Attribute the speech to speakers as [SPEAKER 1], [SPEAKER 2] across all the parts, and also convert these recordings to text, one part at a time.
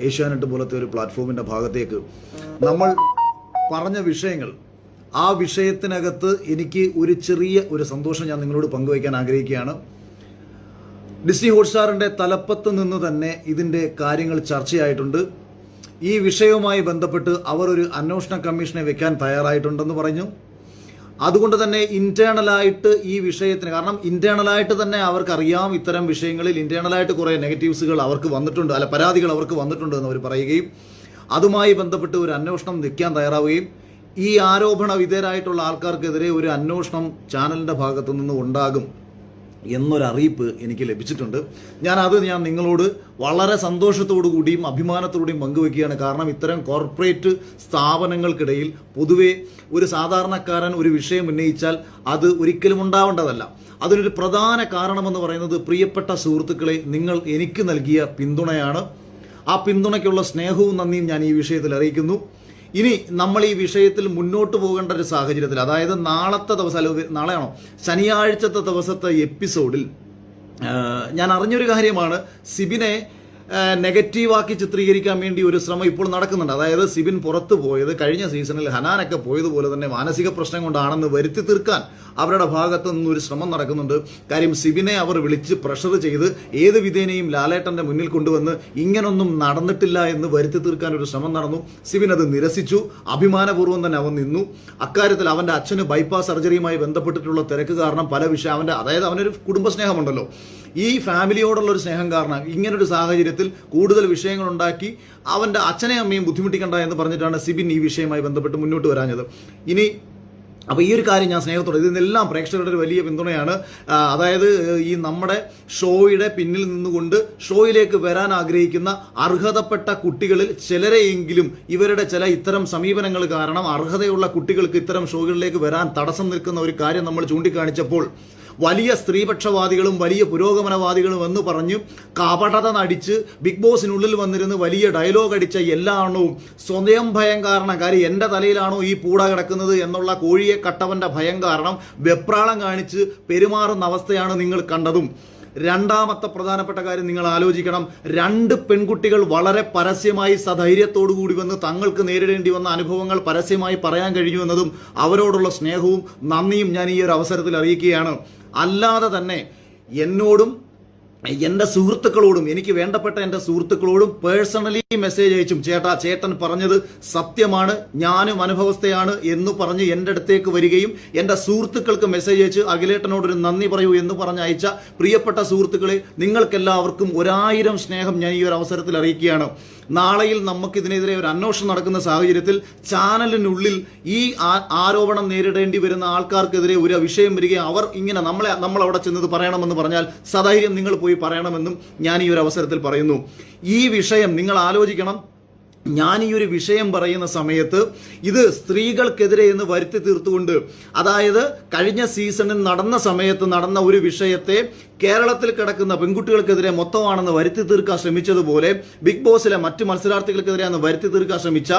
[SPEAKER 1] ഏഷ്യാനെറ്റ് പോലത്തെ ഒരു പ്ലാറ്റ്ഫോമിന്റെ ഭാഗത്തേക്ക് നമ്മൾ പറഞ്ഞ വിഷയങ്ങൾ ആ വിഷയത്തിനകത്ത് എനിക്ക് ഒരു ചെറിയ ഒരു സന്തോഷം ഞാൻ നിങ്ങളോട് പങ്കുവയ്ക്കാൻ ആഗ്രഹിക്കുകയാണ്. ഡിസ്നി ഹോട്ട്സ്റ്റാറിന്റെ തലപ്പത്ത് നിന്ന് തന്നെ ഇതിന്റെ കാര്യങ്ങൾ ചർച്ചയായിട്ടുണ്ട്. ഈ വിഷയവുമായി ബന്ധപ്പെട്ട് അവർ ഒരു അന്വേഷണ കമ്മീഷനെ വെക്കാൻ തയ്യാറായിട്ടുണ്ടെന്ന് പറഞ്ഞു. അതുകൊണ്ട് തന്നെ ഇന്റേണലായിട്ട് ഈ വിഷയത്തിന് കാരണം ഇന്റേണലായിട്ട് തന്നെ അവർക്കറിയാം ഇത്തരം വിഷയങ്ങളിൽ ഇന്റേണലായിട്ട് കുറേ നെഗറ്റീവ്സുകൾ അവർക്ക് വന്നിട്ടുണ്ട് അല്ല പരാതികൾ അവർക്ക് വന്നിട്ടുണ്ട് എന്ന് അവർ പറയുകയും അതുമായി ബന്ധപ്പെട്ട് ഒരു അന്വേഷണം നിൽക്കാൻ തയ്യാറാവുകയും ഈ ആരോപണ വിധേയരായിട്ടുള്ള ആൾക്കാർക്കെതിരെ ഒരു അന്വേഷണം ചാനലിന്റെ ഭാഗത്തു നിന്ന് ഉണ്ടാകും. എന്നൊരറിയിപ്പ് എനിക്ക് ലഭിച്ചിട്ടുണ്ട്. ഞാൻ അത് ഞാൻ നിങ്ങളോട് വളരെ സന്തോഷത്തോടു കൂടിയും അഭിമാനത്തോടെയും പങ്കുവെക്കുകയാണ്. കാരണം ഇത്തരം കോർപ്പറേറ്റ് സ്ഥാപനങ്ങൾക്കിടയിൽ പൊതുവെ ഒരു സാധാരണക്കാരൻ ഒരു വിഷയം ഉന്നയിച്ചാൽ അത് ഒരിക്കലും ഉണ്ടാവേണ്ടതല്ല. അതിനൊരു പ്രധാന കാരണമെന്ന് പറയുന്നത് പ്രിയപ്പെട്ട സുഹൃത്തുക്കളെ നിങ്ങൾ എനിക്ക് നൽകിയ പിന്തുണയാണ്. ആ പിന്തുണയ്ക്കുള്ള സ്നേഹവും നന്ദിയും ഞാൻ ഈ വിഷയത്തിൽ അറിയിക്കുന്നു. ഇനി നമ്മൾ ഈ വിഷയത്തിൽ മുന്നോട്ട് പോകേണ്ട ഒരു സാഹചര്യത്തിൽ അതായത് നാളത്തെ ദിവസം അല്ലെങ്കിൽ നാളെയാണോ? ശനിയാഴ്ചത്തെ ദിവസത്തെ എപ്പിസോഡിൽ ഞാൻ അറിഞ്ഞൊരു കാര്യമാണ് സിബിനെ നെഗറ്റീവാക്കി ചിത്രീകരിക്കാൻ വേണ്ടി ഒരു ശ്രമം ഇപ്പോൾ നടക്കുന്നുണ്ട്. അതായത് സിബിൻ പുറത്തു പോയത് കഴിഞ്ഞ സീസണിൽ ഹനാനൊക്കെ പോയതുപോലെ തന്നെ മാനസിക പ്രശ്നം കൊണ്ടാണെന്ന് വരുത്തി തീർക്കാൻ അവരുടെ ഭാഗത്തു നിന്ന് ഒരു ശ്രമം നടക്കുന്നുണ്ട്. കാര്യം സിബിനെ അവർ വിളിച്ച് പ്രഷർ ചെയ്ത് ഏത് വിധേനയും ലാലേട്ടന്റെ മുന്നിൽ കൊണ്ടുവന്ന് ഇങ്ങനൊന്നും നടന്നിട്ടില്ല എന്ന് വരുത്തി തീർക്കാൻ ഒരു ശ്രമം നടന്നു. സിബിൻ അത് നിരസിച്ചു. അഭിമാനപൂർവം തന്നെ അവൻ നിന്നു. അക്കാര്യത്തിൽ അവന്റെ അച്ഛന് ബൈപ്പാസ് സർജറിയുമായി ബന്ധപ്പെട്ടിട്ടുള്ള തിരക്ക് കാരണം പല വിഷയം അവന്റെ അതായത് അവനൊരു കുടുംബ സ്നേഹമുണ്ടല്ലോ ഈ ഫാമിലിയോടുള്ള ഒരു സ്നേഹം കാരണം ഇങ്ങനൊരു സാഹചര്യത്തിൽ കൂടുതൽ വിഷയങ്ങൾ ഉണ്ടാക്കി അവന്റെ അച്ഛനെയും അമ്മയും ബുദ്ധിമുട്ടിക്കണ്ട എന്ന് പറഞ്ഞിട്ടാണ് സിബിൻ ഈ വിഷയവുമായി ബന്ധപ്പെട്ട് മുന്നോട്ട് വരാഞ്ഞത്. ഇനി അപ്പോൾ ഈ ഒരു കാര്യം ഞാൻ സ്നേഹത്തോടെ ഇതിനെല്ലാം പ്രേക്ഷകരുടെ ഒരു വലിയ പിന്തുണയാണ്. അതായത് ഈ നമ്മുടെ ഷോയുടെ പിന്നിൽ നിന്നുകൊണ്ട് ഷോയിലേക്ക് വരാൻ ആഗ്രഹിക്കുന്ന അർഹതപ്പെട്ട കുട്ടികളിൽ ചിലരെയെങ്കിലും ഇവരുടെ ചില ഇത്തരം സമീപനങ്ങൾ കാരണം അർഹതയുള്ള കുട്ടികൾക്ക് ഇത്തരം ഷോകളിലേക്ക് വരാൻ തടസ്സം നിൽക്കുന്ന ഒരു കാര്യം നമ്മൾ ചൂണ്ടിക്കാണിച്ചപ്പോൾ വലിയ സ്ത്രീപക്ഷവാദികളും വലിയ പുരോഗമനവാദികളും എന്ന് പറഞ്ഞ് കപടത നടിച്ച് ബിഗ് ബോസിനുള്ളിൽ വന്നിരുന്ന് വലിയ ഡയലോഗ് അടിച്ച എല്ലാ സ്വയം ഭയം കാരണം കാര്യം എന്റെ തലയിലാണോ ഈ പൂട കിടക്കുന്നത് എന്നുള്ള കോഴിയെ കട്ടവന്റെ ഭയം കാരണം വെപ്രാളം കാണിച്ച് പെരുമാറുന്ന അവസ്ഥയാണ് നിങ്ങൾ കണ്ടതും. രണ്ടാമത്തെ പ്രധാനപ്പെട്ട കാര്യം നിങ്ങൾ ആലോചിക്കണം. രണ്ട് പെൺകുട്ടികൾ വളരെ പരസ്യമായി സധൈര്യത്തോടു കൂടി വന്ന് തങ്ങൾക്ക് നേരിടേണ്ടി വന്ന അനുഭവങ്ങൾ പരസ്യമായി പറയാൻ കഴിഞ്ഞു എന്നതും അവരോടുള്ള സ്നേഹവും നന്ദിയും ഞാൻ ഈ ഒരു അവസരത്തിൽ അറിയിക്കുകയാണ്. അല്ലാതെ തന്നെ എന്നോടും എന്റെ സുഹൃത്തുക്കളോടും എനിക്ക് വേണ്ടപ്പെട്ട എന്റെ സുഹൃത്തുക്കളോടും പേഴ്സണലി മെസ്സേജ് അയച്ചും. ചേട്ടാ ചേട്ടൻ പറഞ്ഞത് സത്യമാണ് ഞാനും അനുഭവസ്ഥയാണ് എന്ന് പറഞ്ഞ് എന്റെ അടുത്തേക്ക് വരികയും എന്റെ സുഹൃത്തുക്കൾക്ക് മെസ്സേജ് അയച്ച് അഖിലേട്ടനോടൊരു നന്ദി പറയൂ എന്ന് പറഞ്ഞ് അയച്ച പ്രിയപ്പെട്ട സുഹൃത്തുക്കളെ നിങ്ങൾക്കെല്ലാവർക്കും ഒരായിരം സ്നേഹം ഞാൻ ഈ ഒരു അവസരത്തിൽ അറിയിക്കുകയാണ്. നാളെയിൽ നമുക്ക് ഇതിനെതിരെ ഒരു അന്വേഷണം നടക്കുന്ന സാഹചര്യത്തിൽ ചാനലിനുള്ളിൽ ഈ ആരോപണം നേരിടേണ്ടി വരുന്ന ആൾക്കാർക്കെതിരെ ഒരു വിഷയം വരികയും അവർ ഇങ്ങനെ നമ്മളെ നമ്മൾ അവിടെ ചെന്നത് പറയണമെന്ന് പറഞ്ഞാൽ സധൈര്യം നിങ്ങൾ പോയി പറയണമെന്നും ഞാൻ ഈ ഒരു അവസരത്തിൽ പറയുന്നു. ഈ വിഷയം നിങ്ങൾ ആലോചിക്കണം. ഞാൻ ഈ ഒരു വിഷയം പറയുന്ന സമയത്ത് ഇത് സ്ത്രീകൾക്കെതിരെ എന്ന് വരുത്തി തീർത്തുകൊണ്ട് അതായത് കഴിഞ്ഞ സീസണിൽ നടന്ന സമയത്ത് നടന്ന ഒരു വിഷയത്തെ കേരളത്തിൽ കിടക്കുന്ന പെൺകുട്ടികൾക്കെതിരെ മൊത്തമാണെന്ന് വരുത്തി തീർക്കാൻ ശ്രമിച്ചതുപോലെ ബിഗ് ബോസിലെ മറ്റ് മത്സരാർത്ഥികൾക്കെതിരെയാണ് വരുത്തി തീർക്കാൻ ശ്രമിച്ച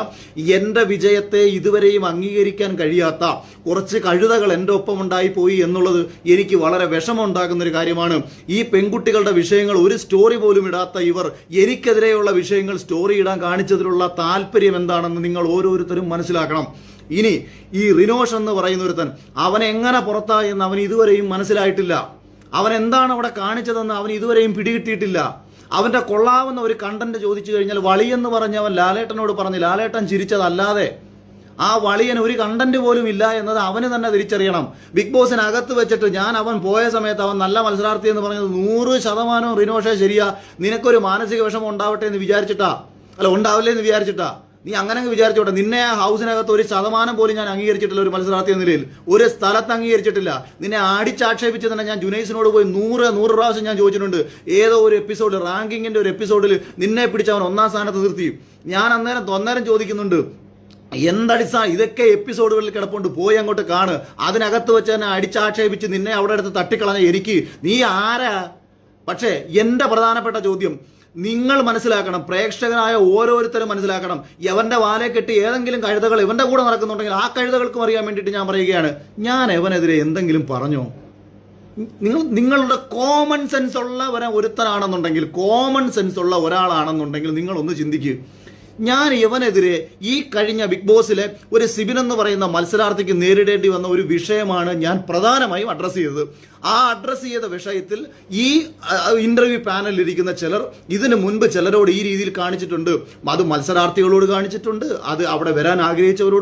[SPEAKER 1] എന്റെ വിജയത്തെ ഇതുവരെയും അംഗീകരിക്കാൻ കഴിയാത്ത കുറച്ച് കഴുതകൾ എന്റെ ഒപ്പം ഉണ്ടായി പോയി എന്നുള്ളത് എനിക്ക് വളരെ വിഷമമുണ്ടാകുന്ന ഒരു കാര്യമാണ്. ഈ പെൺകുട്ടികളുടെ വിഷയങ്ങൾ ഒരു സ്റ്റോറി പോലും ഇടാത്ത ഇവർ എനിക്കെതിരെയുള്ള വിഷയങ്ങൾ സ്റ്റോറി ഇടാൻ കാണിച്ചതിലുള്ള താല്പര്യം എന്താണെന്ന് നിങ്ങൾ ഓരോരുത്തരും മനസ്സിലാക്കണം. ഇനി ഈ റിനോഷ് എന്ന് പറയുന്ന ഒരുത്തൻ അവൻ എങ്ങനെ പുറത്തായി എന്ന് അവൻ ഇതുവരെയും മനസ്സിലായിട്ടില്ല. അവൻ എന്താണ് അവിടെ കാണിച്ചതെന്ന് അവൻ ഇതുവരെയും പിടികിട്ടിയിട്ടില്ല. അവന്റെ കൊള്ളാവുന്ന ഒരു കണ്ടന്റ് ചോദിച്ചു കഴിഞ്ഞാൽ വളിയെന്ന് പറഞ്ഞ് അവൻ ലാലേട്ടനോട് പറഞ്ഞു ലാലേട്ടൻ ചിരിച്ചതല്ലാതെ. ആ വളിയൻ ഒരു കണ്ടന്റ് പോലും ഇല്ല എന്നത് അവന് തന്നെ തിരിച്ചറിയണം. ബിഗ് ബോസിനകത്ത് വെച്ചിട്ട് ഞാൻ അവൻ പോയ സമയത്ത് അവൻ നല്ല മത്സരാർത്ഥി എന്ന് പറഞ്ഞത് നൂറ് ശതമാനം റിനോഷേ ശരിയാ. നിനക്കൊരു മാനസിക വിഷമം ഉണ്ടാവട്ടെ എന്ന് വിചാരിച്ചിട്ടാ. അല്ല ഉണ്ടാവില്ലേ എന്ന് വിചാരിച്ചിട്ടാ. നീ അങ്ങനെ അങ്ങ് വിചാരിച്ചോട്ടെ. നിന്നെ ആ ഹൗസിനകത്ത് ഒരു ശതമാനം പോലും ഞാൻ അംഗീകരിച്ചിട്ടില്ല ഒരു മത്സരാർത്ഥി എന്ന നിലയിൽ. ഒരു സ്ഥലത്ത് അംഗീകരിച്ചിട്ടില്ല. നിന്നെ അടിച്ചാക്ഷേപിച്ച് തന്നെ ഞാൻ ജുനൈസിനോട് പോയി നൂറ് നൂറ് പ്രാവശ്യം ഞാൻ ചോദിച്ചിട്ടുണ്ട്. ഏതോ ഒരു എപ്പിസോഡ് റാങ്കിങ്ങിന്റെ ഒരു എപ്പിസോഡിൽ നിന്നെ പിടിച്ച് അവൻ ഒന്നാം സ്ഥാനത്ത് നിർത്തി. ഞാൻ അന്നേരം തൊന്നേരം ചോദിക്കുന്നുണ്ട് എന്തടിസ്ഥാ ഇതൊക്കെ എപ്പിസോഡുകളിൽ കിടപ്പുണ്ട്. പോയി അങ്ങോട്ട് കാണ്. അതിനകത്ത് വെച്ച് തന്നെ അടിച്ചാക്ഷേപിച്ച് നിന്നെ അവിടെ അടുത്ത് തട്ടിക്കളഞ്ഞ എനിക്ക്. നീ ആരാ? പക്ഷേ എന്റെ പ്രധാനപ്പെട്ട ചോദ്യം നിങ്ങൾ മനസ്സിലാക്കണം പ്രേക്ഷകനായ ഓരോരുത്തരും മനസ്സിലാക്കണം. എവന്റെ വാലെ കെട്ടി ഏതെങ്കിലും കഴുതകൾ ഇവന്റെ കൂടെ നടക്കുന്നുണ്ടെങ്കിൽ ആ കഴുതകൾക്കും അറിയാൻ വേണ്ടിയിട്ട് ഞാൻ പറയുകയാണ്. ഞാൻ എവനെതിരെ എന്തെങ്കിലും പറഞ്ഞോ? നിങ്ങൾ നിങ്ങളുടെ കോമൺ സെൻസ് ഉള്ളവരെ ഒരു ഒരുത്തനാണെന്നുണ്ടെങ്കിൽ കോമൺ സെൻസ് ഉള്ള ഒരാളാണെന്നുണ്ടെങ്കിൽ നിങ്ങളൊന്ന് ചിന്തിക്കുക ഞാൻ ഇവനെതിരെ ഈ കഴിഞ്ഞ ബിഗ് ബോസിലെ ഒരു സിബിൻ എന്ന് പറയുന്ന മത്സരാർത്ഥിക്ക് നേരിടേണ്ടി വന്ന ഒരു വിഷയമാണ് ഞാൻ പ്രധാനമായും അഡ്രസ്സ് ചെയ്തത്. ആ അഡ്രസ്സ് ചെയ്ത വിഷയത്തിൽ ഈ ഇന്റർവ്യൂ പാനലിൽ ഇരിക്കുന്ന ചിലർ ഇതിന് മുൻപ് ചിലരോട് ഈ രീതിയിൽ കാണിച്ചിട്ടുണ്ട്. അത് മത്സരാർത്ഥികളോട് കാണിച്ചിട്ടുണ്ട്. അത് അവിടെ വരാൻ ആഗ്രഹിച്ചവരോട്